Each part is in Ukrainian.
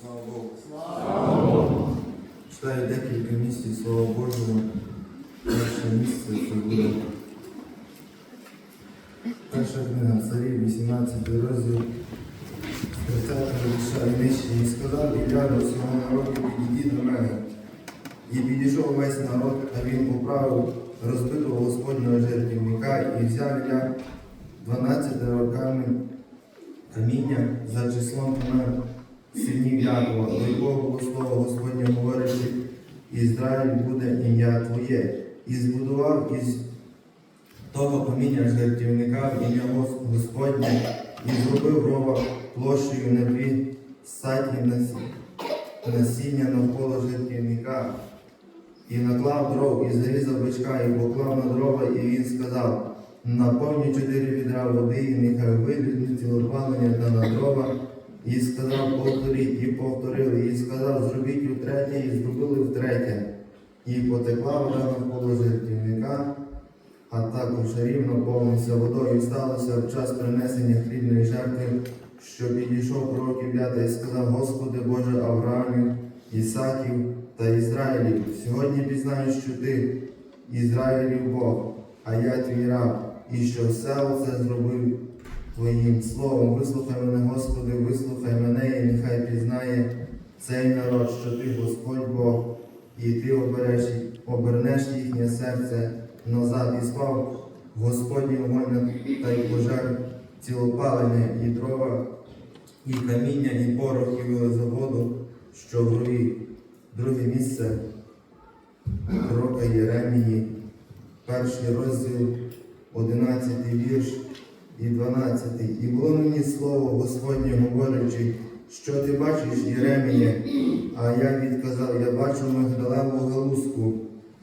слава Богу. Слава Богу! Читаю декілька місць Слова Божого. Перше місце це буде перша книга царів, 18 розділ. 30 вірша і нижче. І сказав Ілля до свого народу, підійдіть до мене. І підійшов весь народ, а він поправив розбитого Господнього жертівника і взяв Ілля 12 роками каміння за числом помер синів Якова, до якого слово Господнє говорячи, Ізраїль буде ім'я Твоє. І збудував із того каміння жертівника в ім'я Господнє, і зробив рова площею на дві саті насі- насіння навколо жертівника. І наклав дров, і зарізав бичка, і поклав на дрова, і він сказав, наповню чотири відра води, і нехай вийдуть цілопалення та на дрова. І сказав, повторіть, і повторили, і сказав, зробіть утретє, і зробили втретє. І потекла вода навколо жертівника, а також рівно повнився водою. І сталося в час принесення хлібної жертви, що підійшов пророк Ілля й сказав, Господи Боже Авраамів, Ісаків та Ізраїлів, сьогодні пізнаю, що ти, Ізраїлів Бог, а я твій раб, і що все це зробив Твоїм словом. Вислухай мене, Господи, вислухай мене, і нехай пізнає цей народ, що ти Господь Бог, і ти обереш, обернеш їхнє серце назад і спав Господній вогонь та й пожар цілопалення, і дрова, і каміння, і порох, і воду, що в горі. Друге місце пророка Єремії, перший розділ, 11 вірш і 12. І було мені слово Господнє говорячи, що ти бачиш, Єреміє? А я відказав, я бачу мигдалеву галузку.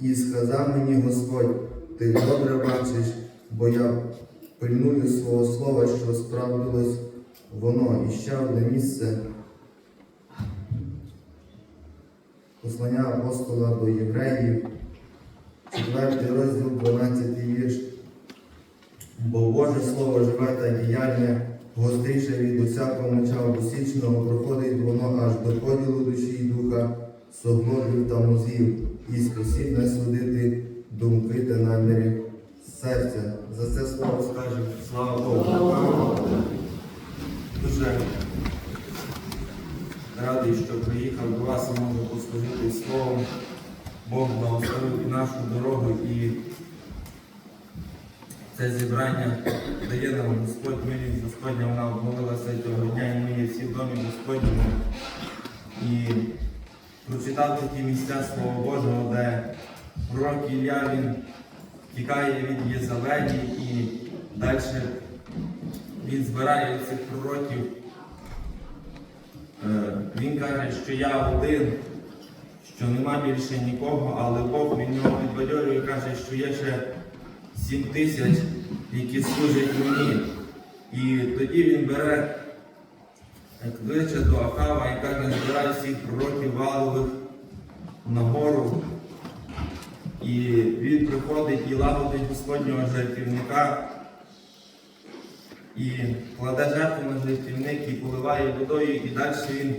І сказав мені Господь, ти добре бачиш, бо я пильную свого слова, що справдилось воно. І ще одне місце. Послання апостола до євреїв, 4 розділ, 12 вірш. Бо Боже Слово живе та діяльне, гостріше від усякого меча обосічного, проходить воно аж до поділу душі і духа, соглобів та мозгів, і спосібне судити думки та наміри серця. За це слово скажемо слава Богу. Дуже радий, що приїхав до вас і можу послужити словом. Бог благословив і нашу дорогу, і це зібрання дає нам Господь, милість Господня, вона обновилася цього дня, і ми є всі в домі Господньому. І прочитати ті місця Слова Божого, де пророк Ілля він тікає від Єзавелі і далі він збирає цих пророків. Е, Він каже, що я один, що нема більше нікого, але Бог він його підбадьорює каже, що є ще сім тисяч, які служать мені. І тоді він бере кличе до Ахава і каже, збирай всіх пророків валових на гору. І він приходить і лагодить Господнього жертівника і кладе жертву на жертівник і поливає водою, і далі він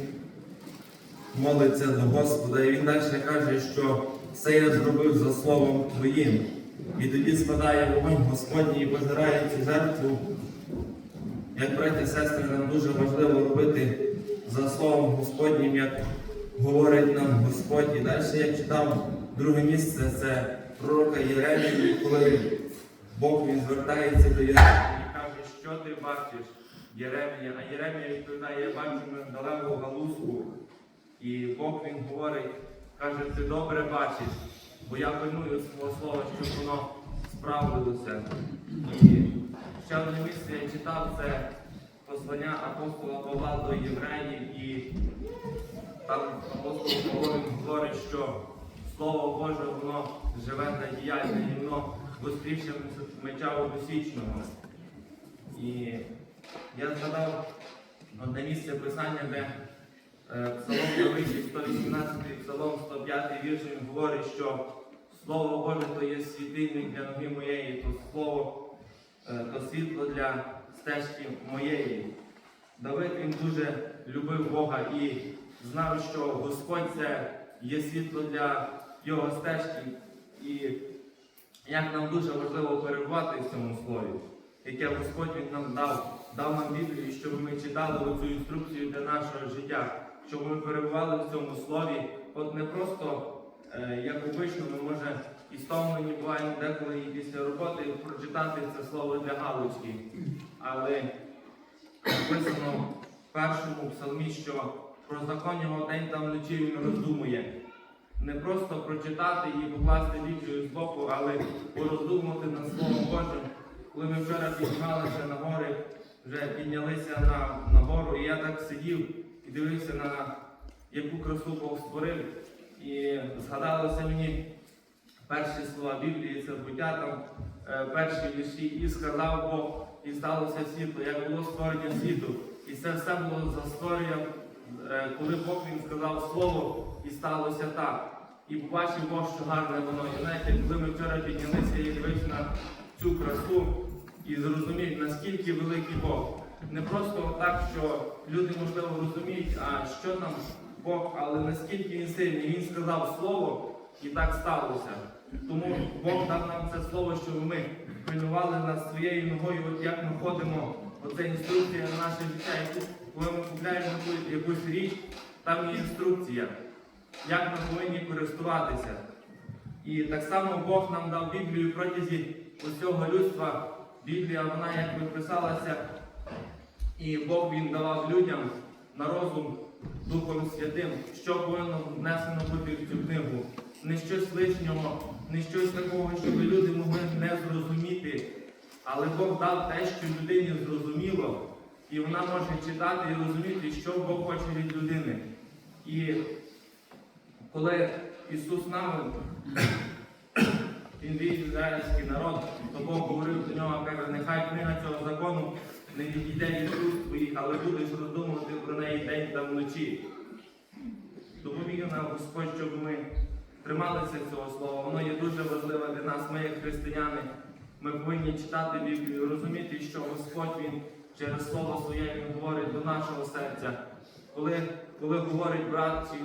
молиться до Господа. І він далі каже, що все я зробив за словом Твоїм. І тоді спадає вогонь Господній і пожирає цю жертву. Як браті і сестри, нам дуже важливо робити за словом Господнім, як говорить нам Господь. І далі я читав друге місце, це пророка Єремії, коли Бог він звертається до Єремії і каже, що ти бачиш, Єремія. А Єремія відповідає, я бачу мигдалеву галузку. І Бог він говорить, каже, ти добре бачиш, бо я пильную свого слова, щоб воно справдилося. І ще одне місце я читав, це послання апостола Павла до євреїв, і там апостол Павло говорить, що Слово Боже, воно живе та діяльне, і воно гостріше меча обосічного. І я згадав одне місце писання, де Псалом Давидів, 118, Псалом 105 вірш, він говорить, що Слово Боже то є світильник для ноги моєї, то слово, е, то світло для стежки моєї. Давид він дуже любив Бога і знав, що Господь це є світло для його стежки, і як нам дуже важливо перебувати в цьому слові, яке Господь Він нам дав, дав нам Біблію, щоб ми читали цю інструкцію для нашого життя, щоб ми перебували в цьому слові, от не просто, е, як обично, ми може і стомлені буваємо деколи і після роботи прочитати це слово для галочки. Але написано в першому псалмі, що про закон його день та вночі він роздумує. Не просто прочитати і покласти Біблію з боку, але пороздумувати над Словом Божим. Коли ми вчора піднімалися на гори, вже піднялися на, на гору, і я так сидів дивився на яку красу Бог створив. І згадалося мені перші слова Біблії, це буття там, е, перші вірші, і сказав Бог, і сталося світло, як було створення світу. І це все було за створенням, е, коли Бог він сказав слово, і сталося так. І побачив Бог, що гарне воно. І знаєте, коли ми вчора піднялися і дивився на цю красу і зрозумів, наскільки великий Бог. Не просто так, що люди можливо розуміють, а що там Бог, але наскільки він сильний. Він сказав слово, і так сталося. Тому Бог дав нам це слово, щоб ми пильнували над своєю ногою, от як ми ходимо, оце інструкція на наше життя. Коли ми купляємо якусь річ, там є інструкція, як ми повинні користуватися. І так само Бог нам дав Біблію протязі усього людства. Біблія, вона як би писалася, і Бог він давав людям на розум Духом Святим, що повинно внесено бути в цю книгу. Не щось лишнього, не щось такого, щоб люди могли не зрозуміти. Але Бог дав те, що людині зрозуміло, і вона може читати і розуміти, що Бог хоче від людини. І коли Ісус нам він вів ізраїльський народ, то Бог говорив до нього, каже, нехай книга цього закону не відійде від уст твоїх, але будеш роздумувати про неї день та вночі. Допоміг нам Господь, щоб ми трималися цього слова. Воно є дуже важливе для нас, ми як християни. Ми повинні читати Біблію, розуміти, що Господь Він через Слово Своє Він говорить до нашого серця. Коли, коли говорить брат чи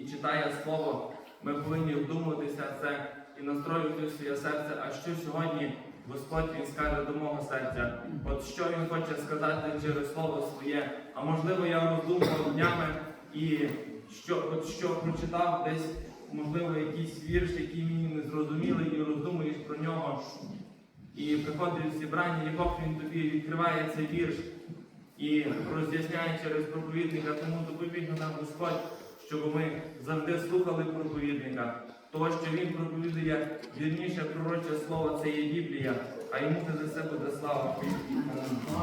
і читає слово, ми повинні вдуматися це і настроювати своє серце, а що сьогодні Господь Він скаже до мого серця. От що Він хоче сказати через слово своє. А можливо, я роздумував днями і що, от що прочитав десь, можливо, якийсь вірш, який мені не зрозумілий, і роздумуєш про нього. І приходить зібрання, і Бог він тобі відкриває цей вірш і роз'ясняє через проповідника, тому допоміг нам Господь, щоб ми завжди слухали проповідника. Того, що він проповідує вірніше пророче слово, це є Біблія, а йому за це буде слава.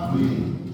Амінь.